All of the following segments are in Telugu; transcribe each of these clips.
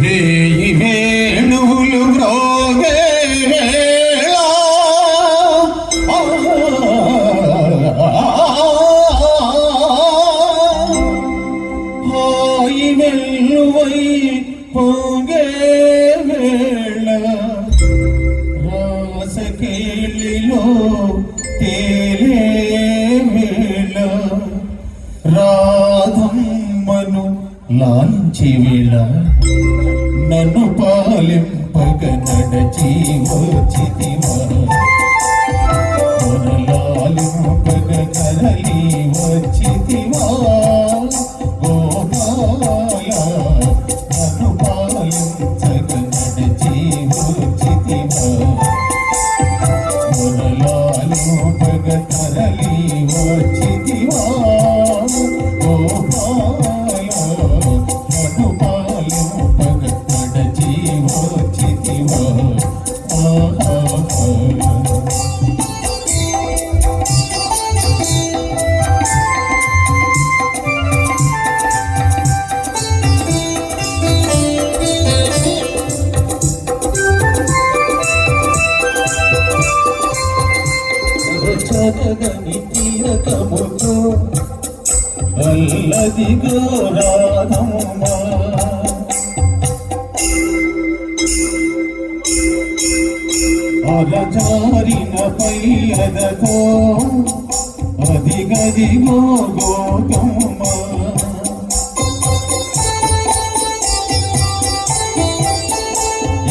వేయి వేణువులు మ్రోగే వెల్లువై పోగే వేళ. రాసకేలిలో తేలే వేళ. రాధమ్మను లాంచి వేళ నన్ను పాలింపక నడచి వచ్చితివా. కొరలాలింపగ కదలి వచ్చితివా. గోపాల నన్ను పాలింపక నడచి వచ్చితివా. కొరలాలింపగ కదలి వచ్చితివా. గోపాల చదగని తీరకముతో అల్లదిగో రాధమ్మ అరజారిన పైలదతో అదిగదిగో గోగమ్మ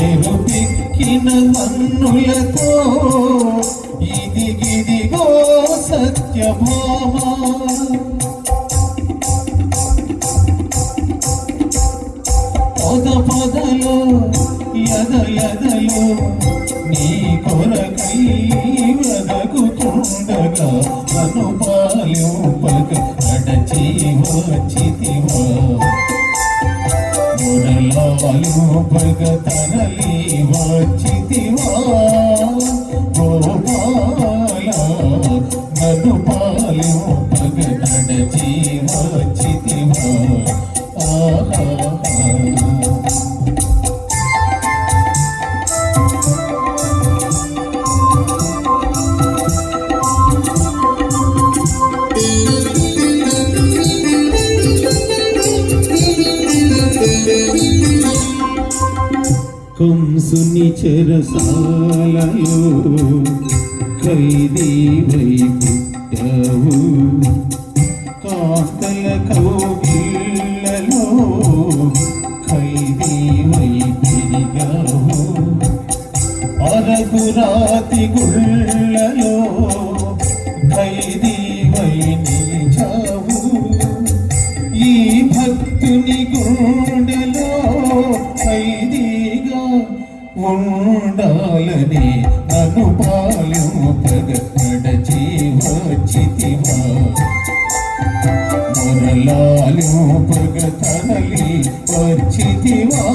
ఎరుపెక్కిన మన్నులతో ఇదిగిదిగో పద పదలో ఎద ఎదలో నీ కొరకై వెదకుతుండగా నన్ను పాలింపక నడచి వచ్చితివా మురళాలు భగతనలి వచ్చితివా గోపా నన్ను పాలు వచ్చితివా కంసుని చెరసాలలో ఖైదీ వైపుట్టావు కాకల కౌగిళ్ళలో ఖైదీ వై పెరిగావు అరగురాతి గుళ్ళలో ఖైదీ వై ఉండాలని నన్ను పాలింపగ నడచి వచ్చితివా మురళాలింపగ తరలి వచ్చితివా